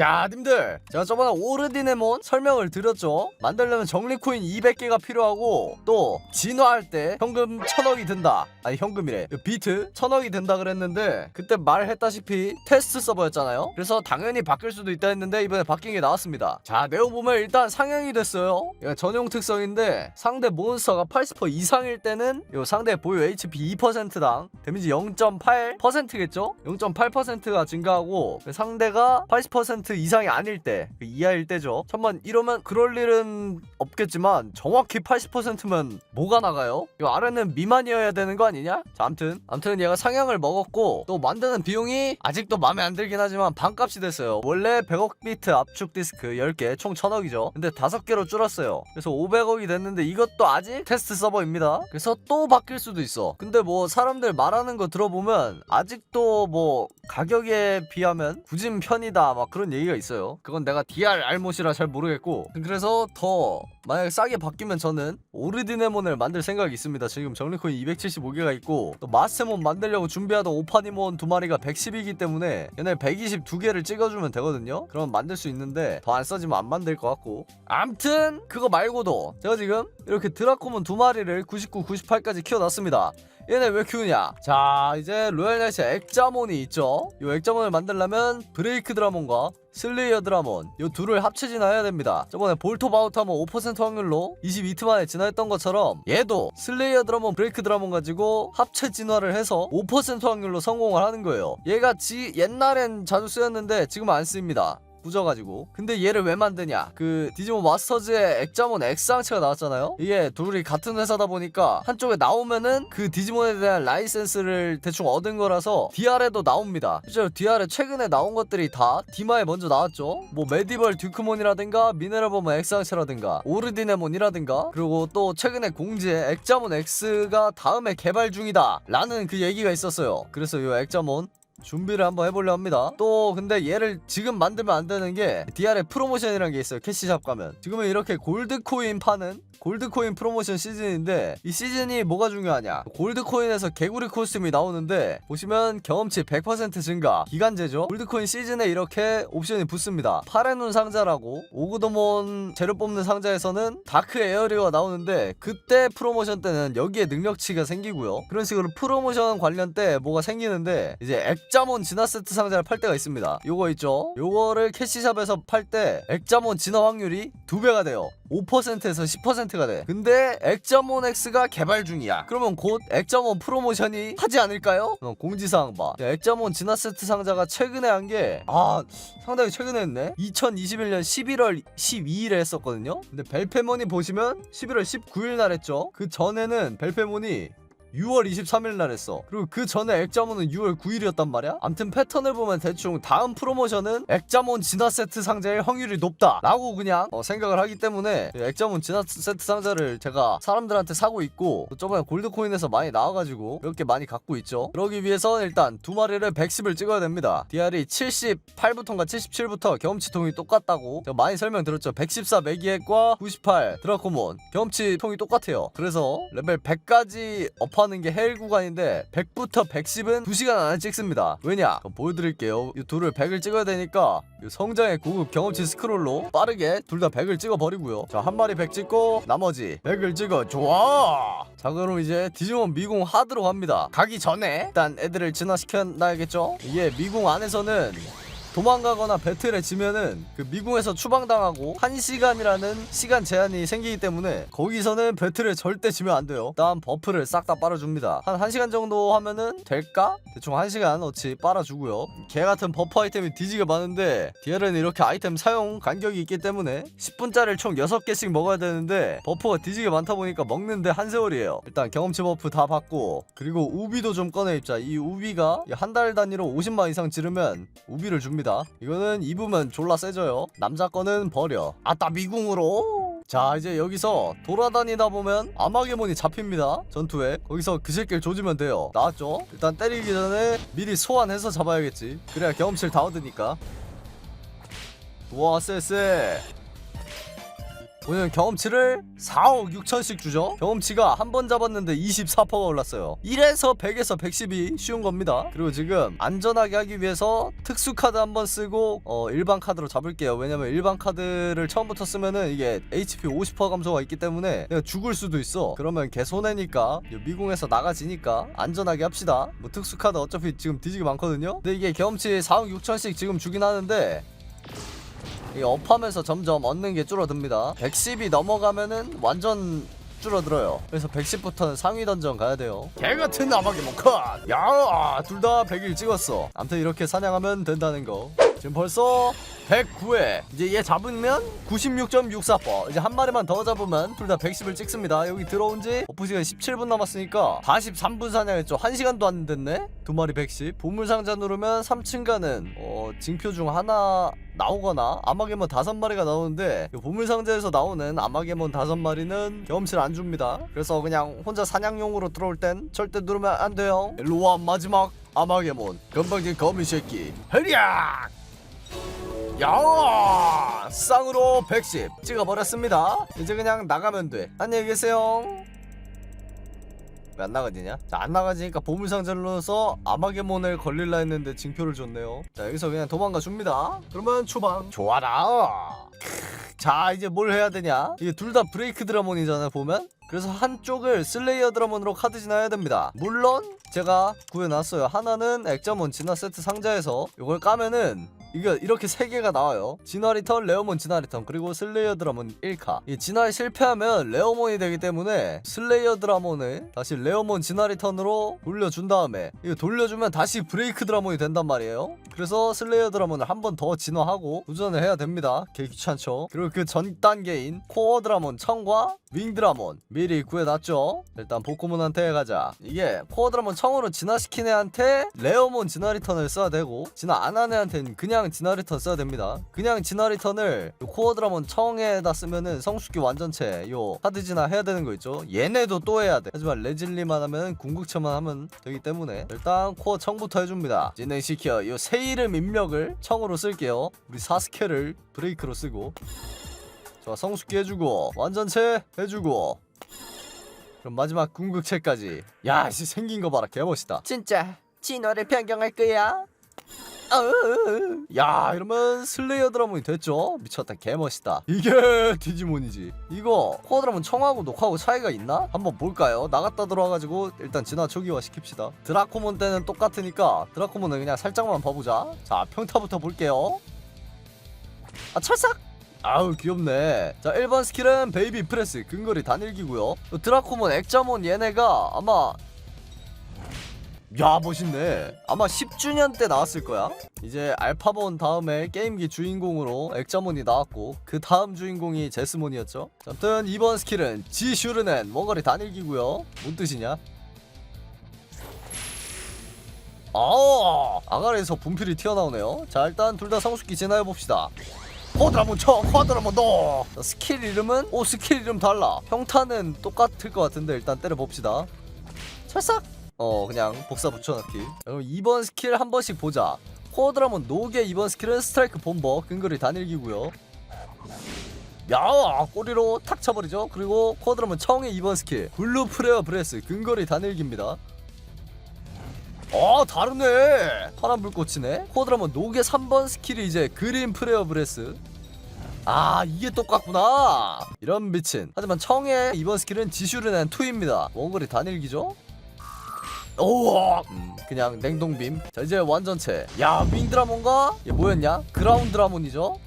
야 님들. 제가 저번에 오르디네몬 설명을 드렸죠? 만들려면 정리코인 200개가 필요하고 또 진화할 때 현금 1000억이 든다. 아니 현금이래. 비트 1000억이 든다 그랬는데 그때 말했다시피 테스트 서버였잖아요? 그래서 당연히 바뀔 수도 있다 했는데 이번에 바뀐 게 나왔습니다. 자 내용 보면 일단 상향이 됐어요. 전용 특성인데 상대 몬스터가 80% 이상일 때는 요 상대 보유 HP 2%당 데미지 0.8%겠죠? 0.8%가 증가하고 그 상대가 80% 이상이 아닐 때, 그 이하일 때죠. 천만 이러면 그럴 일은 없겠지만 정확히 80%면 뭐가 나가요? 이 아래는 미만이어야 되는 거 아니냐? 자, 암튼 암튼 얘가 상향을 먹었고 또 만드는 비용이 아직도 마음에 안 들긴 하지만 반값이 됐어요. 원래 100억 비트 압축 디스크 10개 총 1000억이죠. 근데 5개로 줄었어요. 그래서 500억이 됐는데 이것도 아직 테스트 서버입니다. 그래서 또 바뀔 수도 있어. 근데 뭐 사람들 말하는 거 들어보면 아직도 뭐 가격에 비하면 굳은 편이다 막 그런 얘기가 있어요. 그건 내가 DR 알못이라 잘 모르겠고 그래서 더 만약에 싸게 바뀌면 저는 오르디네몬을 만들 생각이 있습니다. 지금 정리코인 275개가 있고 또 마스몬 만들려고 준비하던 오파니몬 두 마리가 110이기 때문에 얘네 122개를 찍어주면 되거든요. 그럼 만들 수 있는데 더 안 써지면 안 만들 것 같고 암튼 그거 말고도 제가 지금 이렇게 드라코몬 두 마리를 99, 98까지 키워놨습니다. 얘네 왜 키우냐? 자 이제 로얄 나이츠 액자몬이 있죠. 이 액자몬을 만들려면 브레이크 드라몬과 슬레이어 드라몬 이 둘을 합체 진화해야 됩니다. 저번에 볼토 바우타몬 5% 확률로 22트 만에 진화했던 것처럼 얘도 슬레이어 드라몬 브레이크 드라몬 가지고 합체 진화를 해서 5% 확률로 성공을 하는 거예요. 얘가 지 옛날엔 자주 쓰였는데 지금 안 쓰입니다. 부져가지고. 근데 얘를 왜 만드냐? 그 디지몬 마스터즈의 액자몬 X항체가 나왔잖아요? 이게 둘이 같은 회사다 보니까 한쪽에 나오면은 그 디지몬에 대한 라이센스를 대충 얻은 거라서 DR에도 나옵니다. 실제로 DR에 최근에 나온 것들이 다 디마에 먼저 나왔죠? 뭐 메디벌 듀크몬이라든가 미네랄버몬 X항체라든가 오르디네몬이라든가 그리고 또 최근에 공지에 액자몬 X가 다음에 개발 중이다 라는 그 얘기가 있었어요. 그래서 이 액자몬 준비를 한번 해보려 합니다. 또 근데 얘를 지금 만들면 안 되는 게 DR의 프로모션이라는 게 있어요. 캐시샵 가면 지금은 이렇게 골드 코인 파는 골드 코인 프로모션 시즌인데 이 시즌이 뭐가 중요하냐? 골드 코인에서 개구리 코스튬이 나오는데 보시면 경험치 100% 증가 기간제죠. 골드 코인 시즌에 이렇게 옵션이 붙습니다. 파레눈 상자라고 오그도몬 재료 뽑는 상자에서는 다크 에어리어가 나오는데 그때 프로모션 때는 여기에 능력치가 생기고요. 그런 식으로 프로모션 관련 때 뭐가 생기는데 이제 액 자몬 진화 세트 상자를 팔 때가 있습니다. 요거 있죠? 요거를 캐시샵에서 팔 때 액자몬 진화 확률이 두 배가 돼요. 5%에서 10%가 돼. 근데 액자몬 X가 개발 중이야. 그러면 곧 액자몬 프로모션이 하지 않을까요? 어, 공지사항 봐. 야, 액자몬 진화 세트 상자가 최근에 한 게 아 상당히 최근에 했네. 2021년 11월 12일에 했었거든요. 근데 벨페몬이 보시면 11월 19일 날 했죠. 그 전에는 벨페몬이 6월 23일 날 했어. 그리고 그 전에 액자몬은 6월 9일이었단 말이야. 암튼 패턴을 보면 대충 다음 프로모션은 액자몬 진화 세트 상자일 확률이 높다 라고 그냥 어, 생각을 하기 때문에 이 액자몬 진화 세트 상자를 제가 사람들한테 사고 있고 또 저번에 골드코인에서 많이 나와가지고 이렇게 많이 갖고 있죠. 그러기 위해서 일단 두 마리를 110을 찍어야 됩니다. DR이 78부터인가 77부터 경험치 통이 똑같다고 제가 많이 설명드렸죠. 114 매기액과 98 드라코몬 경험치 통이 똑같아요. 그래서 레벨 100까지 업하 는 게 헬 구간인데 100부터 110은 2시간 안에 찍습니다. 왜냐? 보여드릴게요. 이 둘을 100을 찍어야 되니까 이 성장의 고급 경험치 스크롤로 빠르게 둘 다 100을 찍어버리고요. 자, 한 마리 100 찍고 나머지 100을 찍어. 좋아! 자, 그럼 이제 디지몬 미궁 하드로 갑니다. 가기 전에 일단 애들을 진화시켜 놔야겠죠? 이게 미궁 안에서는 도망가거나 배틀에 지면은 그 미궁에서 추방당하고 1시간이라는 시간 제한이 생기기 때문에 거기서는 배틀에 절대 지면 안 돼요. 일단 버프를 싹 다 빨아줍니다. 한 1시간 정도 하면은 될까? 대충 1시간 어치 빨아주고요. 개 같은 버프 아이템이 뒤지게 많은데 DL은 이렇게 아이템 사용 간격이 있기 때문에 10분짜리를 총 6개씩 먹어야 되는데 버프가 뒤지게 많다 보니까 먹는데 한 세월이에요. 일단 경험치 버프 다 받고 그리고 우비도 좀 꺼내 입자. 이 우비가 한 달 단위로 50만 이상 지르면 우비를 줍니다. 이거는 입으면 졸라 세져요. 남자 거는 버려. 아따 미궁으로. 자 이제 여기서 돌아다니다 보면 아마게몬이 잡힙니다 전투에 거기서 그 새끼를 조지면 돼요 나왔죠? 일단 때리기 전에 미리 소환해서 잡아야겠지 그래야 경험치를 다 얻으니까 와 쎄쎄 오늘 경험치를 4억 6천씩 주죠? 경험치가 한 번 잡았는데 24%가 올랐어요. 1에서 100에서 110이 쉬운 겁니다. 그리고 지금 안전하게 하기 위해서 특수 카드 한 번 쓰고 어, 일반 카드로 잡을게요. 왜냐면 일반 카드를 처음부터 쓰면은 이게 HP 50% 감소가 있기 때문에 내가 죽을 수도 있어. 그러면 개 손해니까 미궁에서 나가지니까 안전하게 합시다. 뭐 특수 카드 어차피 지금 뒤지게 많거든요. 근데 이게 경험치 4억 6천씩 지금 주긴 하는데 이 업하면서 점점 얻는 게 줄어듭니다. 110이 넘어가면은 완전 줄어들어요. 그래서 110부터는 상위 던전 가야 돼요. 개같은 나막이 못컷! 야 둘 다 100일 찍었어. 암튼 이렇게 사냥하면 된다는 거. 지금 벌써 109회 이제 얘 잡으면 96.64% 이제 한 마리만 더 잡으면 둘 다 110을 찍습니다. 여기 들어온 지 오프 시간 17분 남았으니까 43분 사냥했죠. 1시간도 안 됐네? 두 마리 110 보물상자 누르면 3층 가는 어 징표 중 하나 나오거나 아마게몬 다섯 마리가 나오는데 이 보물상자에서 나오는 아마게몬 다섯 마리는 경험치를 안 줍니다. 그래서 그냥 혼자 사냥용으로 들어올 땐 절대 누르면 안 돼요. 일로와 마지막 아마게몬 건방진 거미 새끼. 헤리악 야! 쌍으로 110 찍어버렸습니다. 이제 그냥 나가면 돼. 안녕히 계세요 왜 안 나가지냐? 자, 안 나가지니까 보물상자를 넣어서 아마게몬을 걸릴라 했는데 징표를 줬네요. 자 여기서 그냥 도망가 줍니다. 그러면 추방 좋아라! 자 이제 뭘 해야 되냐? 이게 둘 다 브레이크 드라몬이잖아요 보면? 그래서 한쪽을 슬레이어 드라몬으로 카드 진화해야 됩니다. 물론 제가 구해놨어요. 하나는 액자몬 진화 세트 상자에서 이걸 까면은 이게 이렇게 세 개가 나와요. 진화 리턴, 레어몬 진화 리턴, 그리고 슬레이어 드라몬 1카. 이 진화에 실패하면 레어몬이 되기 때문에 슬레이어 드라몬을 다시 레어몬 진화 리턴으로 돌려준 다음에 이거 돌려주면 다시 브레이크 드라몬이 된단 말이에요. 그래서 슬레이어 드라몬을 한 번 더 진화하고 도전을 해야 됩니다. 개 귀찮죠. 그리고 그 전 단계인 코어 드라몬 청과 윙 드라몬 미리 구해놨죠. 일단 보코몬한테 가자. 이게 코어 드라몬 청으로 진화시킨 애한테 레어몬 진화 리턴을 써야 되고 진화 안 한 애한테는 그냥 진화 리턴 써야 됩니다. 그냥 진화 리턴을 요 코어 드라몬 청에다 쓰면은 성숙기 완전체 요 카드 진화 해야 되는 거 있죠. 얘네도 또 해야 돼. 하지만 레질리만 하면 궁극체만 하면 되기 때문에 일단 코어 청부터 해줍니다. 진행시켜 요새 이름 입력을 청으로 쓸게요. 우리 사스케를 브레이크로 쓰고 좋아 성숙기 해주고 완전체 해주고 그럼 마지막 궁극체까지 야씨 생긴 거 봐라 개멋있다 진짜 진화를 변경할 거야. 야 이러면 슬레이어 드라몬이 됐죠? 미쳤다 개멋있다. 이게 디지몬이지. 이거 코어 드라몬 청하고 녹하고 차이가 있나? 한번 볼까요? 나갔다 들어와가지고 일단 진화 초기화 시킵시다. 드라코몬 때는 똑같으니까 드라코몬은 그냥 살짝만 봐보자. 자 평타부터 볼게요. 아 찰싹 아우 귀엽네. 자 1번 스킬은 베이비 프레스 근거리 단일기고요. 드라코몬 액자몬 얘네가 아마 야 멋있네. 아마 10주년 때 나왔을 거야. 이제 알파본 다음에 게임기 주인공으로 액자몬이 나왔고 그 다음 주인공이 제스몬이었죠. 자, 아무튼 2번 스킬은 지슈르넨 원거리 단일기고요. 뭔 뜻이냐? 아 아가리에서 분필이 튀어나오네요. 자 일단 둘 다 성숙기 진화해봅시다. 쿼드라몬 쳐 넣어! 자, 스킬 이름은? 오 스킬 이름 달라. 평타는 똑같을 것 같은데 일단 때려봅시다. 찰싹 어 그냥 복사 붙여넣기. 그럼 2번 스킬 한 번씩 보자. 코어드라몬 노게 2번 스킬은 스트라이크 본버 근거리 단일기고요. 야 꼬리로 탁 쳐버리죠? 그리고 코어드라몬 청의 2번 스킬. 블루 프레어 브레스 근거리 단일기입니다. 아 다르네. 파란 불꽃이네. 코어드라몬 노게 3번 스킬이 이제 그린 프레어 브레스. 아 이게 똑같구나. 이런 미친. 하지만 청의 2번 스킬은 지슈르넨 2입니다. 원거리 단일기죠 오, 음, 그냥 냉동빔. 자 이제 완전체. 야 윙드라몬가? 얘 뭐였냐? 그라운드라몬이죠.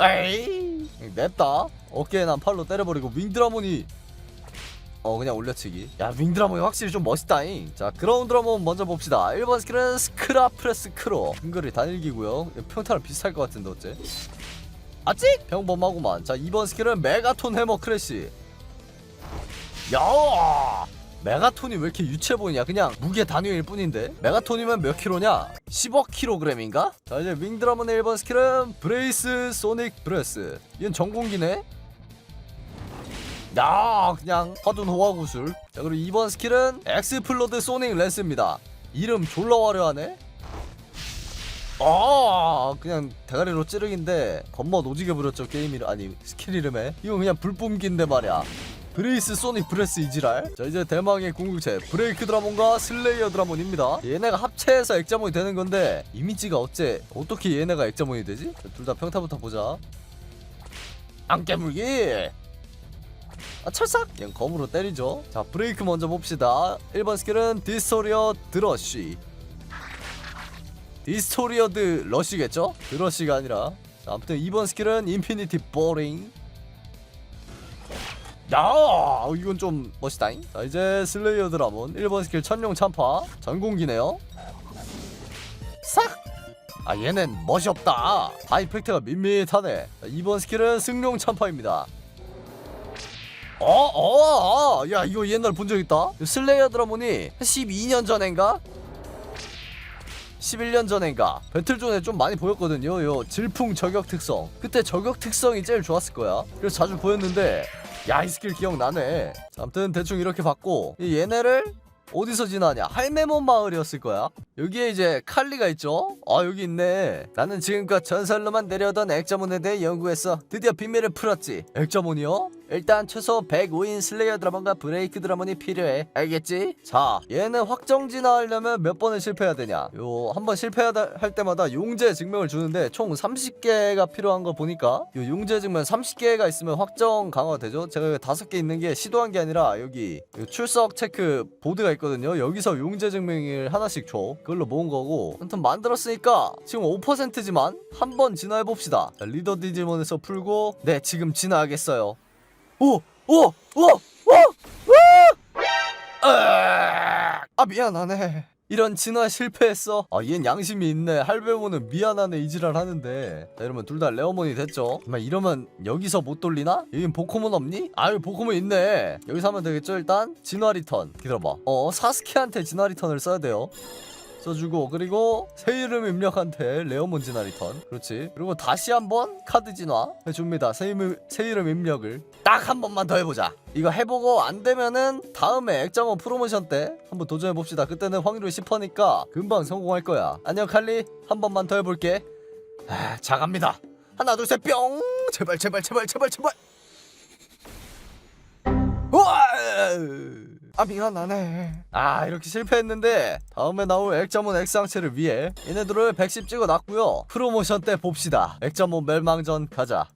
에이, 맵다. 어깨에 난 팔로 때려버리고 윙드라몬이. 어 그냥 올려치기. 야 윙드라몬이 확실히 좀 멋있다잉. 자 그라운드라몬 먼저 봅시다. 1번 스킬은 스크라 프레스 크로. 근거리 단일기고요. 평타랑 비슷할 것 같은데 어째? 아찍 평범하구만. 자 2번 스킬은 메가톤 해머 크래시. 야 메가톤이 왜 이렇게 유치해 보이냐? 그냥 무게 단위일 뿐인데. 메가톤이면 몇 킬로냐? 15kg인가? 자 이제 윙드라몬의 1번 스킬은 브레이스 소닉 브레스. 얘는 전공기네. 야 그냥 화둔 호화구슬. 자 그리고 2번 스킬은 엑스플로드 소닉 랜스입니다. 이름 졸라 화려하네. 아 그냥 대가리로 찌르기인데 겉멋 오지게 부렸죠 게임 이름 아니 스킬 이름에. 이건 그냥 불뿜기인데 말이야 브레이스 소닉 브레스 이지랄? 자 이제 대망의 궁극체 브레이크 드라몬과 슬레이어 드라몬입니다. 얘네가 합체해서 액자몬이 되는 건데 이미지가 어째 어떻게 얘네가 액자몬이 되지? 둘 다 평타부터 보자. 안 깨물기! 아 철삭! 그냥 검으로 때리죠. 자 브레이크 먼저 봅시다. 1번 스킬은 디스토리어 드러쉬. 디스토리어드 러쉬겠죠? 드러쉬가 아니라. 자, 아무튼 2번 스킬은 인피니티 보링 야 이건 좀 멋있다잉. 자 이제 슬레이어 드라몬 1번 스킬 천룡 참파. 전공기네요. 싹! 아 얘는 멋이 없다. 다 이펙트가 밋밋하네. 자, 2번 스킬은 승룡 참파입니다. 어어어. 야 이거 옛날 본 적 있다. 슬레이어 드라몬이 한 12년 전인가? 11년 전인가? 배틀존에 좀 많이 보였거든요. 요 질풍 저격 특성. 그때 저격 특성이 제일 좋았을 거야. 그래서 자주 보였는데 야 이 스킬 기억나네. 자, 아무튼 대충 이렇게 봤고 이 얘네를 어디서 지나냐? 할매몬 마을이었을 거야. 여기에 이제 칼리가 있죠? 아 여기 있네. 나는 지금껏 전설로만 내려오던 액자몬에 대해 연구했어 드디어 비밀을 풀었지. 액자몬이요? 일단 최소 105인 슬레이어 드라몬과 브레이크 드라몬이 필요해. 알겠지? 자 얘는 확정 진화하려면 몇 번을 실패해야 되냐? 요 한 번 실패할 때마다 용재 증명을 주는데 총 30개가 필요한 거 보니까 요 용재 증명 30개가 있으면 확정 강화가 되죠? 제가 여기 5개 있는 게 시도한 게 아니라 여기 요 출석 체크 보드가 있거든요. 여기서 용재 증명을 하나씩 줘. 그걸로 모은 거고. 아무튼 만들었으니까 지금 5%지만 한 번 진화해 봅시다. 자, 리더 디지몬에서 풀고 네 지금 진화하겠어요 오! 오! 오! 오! 오! 으악! 아 미안하네 이런 진화 실패했어 아 얘는 양심이 있네 할배모는 미안하네 이지랄 하는데 자 이러면 둘 다 레어몬이 됐죠 정말 이러면 여기서 못 돌리나? 여긴 보코몬 없니? 아유 보코몬 있네 여기서 하면 되겠죠 일단 진화 리턴 기다려봐 어 사스케한테 진화 리턴을 써야 돼요 써주고 그리고 새 이름 입력한테 레어몬 진화 리턴. 그렇지. 그리고 다시 한번 카드 진화 해줍니다. 새 이름, 새 이름 입력을 딱 한 번만 더 해보자. 이거 해보고 안 되면은 다음에 액자몬 프로모션 때 한번 도전해봅시다. 그때는 확률이 10%니까 금방 성공할 거야. 안녕 칼리. 한 번만 더 해볼게. 아, 자 갑니다. 하나 둘 셋 뿅! 제발 제발 제발 제발 제발! 우와 아 미안하네. 아 이렇게 실패했는데 다음에 나올 액자몬 X항체를 위해 얘네들을 110 찍어놨고요. 프로모션 때 봅시다. 액자몬 멸망전 가자